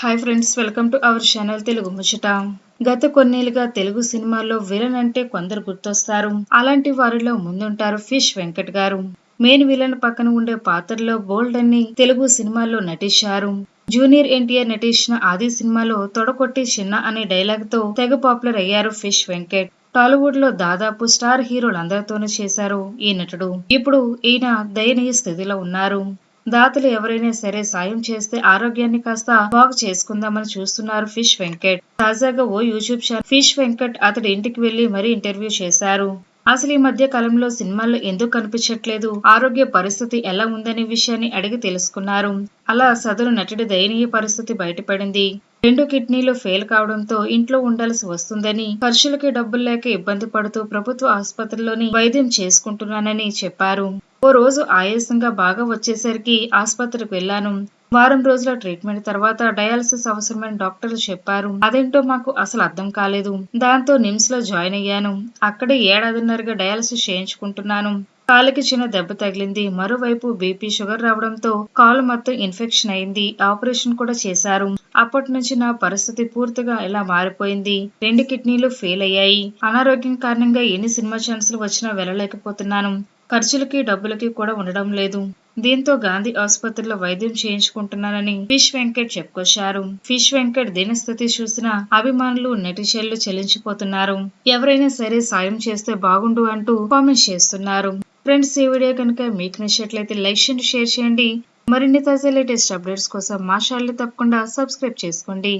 Hi friends welcome to our channel Telugu Muchata. గత కొన్నేళ్ళుగా తెలుగు సినిమాల్లో villain అంటే కొందరు గుర్తొస్తారు. అలాంటి వారిలో ముందుంటారు ఫిష్ వెంకట్ గారు. మెయిన్ విలన్ పక్కన ఉండే పాత్రలో బోల్డ్ అన్ని తెలుగు సినిమాల్లో నటించారు. జూనియర్ ఎన్టీఆర్ నటించిన ఆది సినిమాలో తొడకొట్టి చిన్న అనే డైలాగ్తో తెగ పాపులర్ అయ్యారు ఫిష్ వెంకట్. టాలీవుడ్లో దాదాపు స్టార్ హీరోలందరితోనూ చేశారు ఈ నటుడు. ఇప్పుడు ఈయన దయనీయ స్థితిలో ఉన్నారు. దాతలు ఎవరైనా సరే సాయం చేస్తే ఆరోగ్యాన్ని కాస్త బాగు చేసుకుందామని చూస్తున్నారు ఫిష్ వెంకట్. తాజాగా ఓ యూట్యూబ్ ఛానల్ ఫిష్ వెంకట్ అతడి ఇంటికి వెళ్ళి మరీ ఇంటర్వ్యూ చేశారు. అసలు ఈ మధ్య కాలంలో సినిమాల్లో ఎందుకు కనిపించట్లేదు? ఆరోగ్య పరిస్థితి ఎలా ఉందనే విషయాన్ని అడిగి తెలుసుకున్నారు. అలా సదరు నటుడి దయనీయ పరిస్థితి బయటపడింది. రెండు కిడ్నీలు ఫెయిల్ కావడంతో ఇంట్లో ఉండాల్సి వస్తుందని ఖర్చులకి డబ్బులు లేక ఇబ్బంది పడుతూ ప్రభుత్వ ఆసుపత్రిలోని వైద్యం చేసుకుంటున్నానని చెప్పారు. ఓ రోజు ఆయాసంగా బాగా వచ్చేసరికి ఆసుపత్రికి వెళ్ళాను. వారం రోజుల ట్రీట్మెంట్ తర్వాత డయాలసిస్ అవసరమని డాక్టర్లు చెప్పారు. అదేంటో మాకు అసలు అర్థం కాలేదు. దాంతో నిమ్స్లో జాయిన్ అయ్యాను. అక్కడే ఏడాదిన్నరగా డయాలసిస్ చేయించుకుంటున్నాను. కాలికి చిన్న దెబ్బ తగిలింది. మరోవైపు బీపీ షుగర్ రావడంతో కాలు మొత్తం ఇన్ఫెక్షన్ అయింది. ఆపరేషన్ కూడా చేశారు. అప్పటి నుంచి నా పరిస్థితి పూర్తిగా ఇలా మారిపోయింది. రెండు కిడ్నీలు ఫెయిల్ అయ్యాయి. అనారోగ్యం కారణంగా ఎన్ని సినిమా ఛాన్సులు వచ్చినా వెళ్ళలేకపోతున్నాను. ఖర్చులకి డబ్బులకి కూడా ఉండడం లేదు. దీంతో గాంధీ ఆసుపత్రిలో వైద్యం చేయించుకుంటున్నానని ఫిష్ వెంకట్ చెప్పుకొచ్చారు. ఫిష్ వెంకట్ దీనస్థితి చూసిన అభిమానులు నెటిషన్లు చెల్లించిపోతున్నారు. ఎవరైనా సరే సాయం చేస్తే బాగుండు అంటూ కామెంట్ చేస్తున్నారు. ఫ్రెండ్స్ ఈ వీడియో కనుక మీకు నచ్చినట్లయితే లైక్ చేయండి షేర్ చేయండి. మరిన్ని తాజా లేటెస్ట్ అప్డేట్స్ కోసం మా ఛానల్ తప్పకుండా సబ్స్క్రైబ్ చేసుకోండి.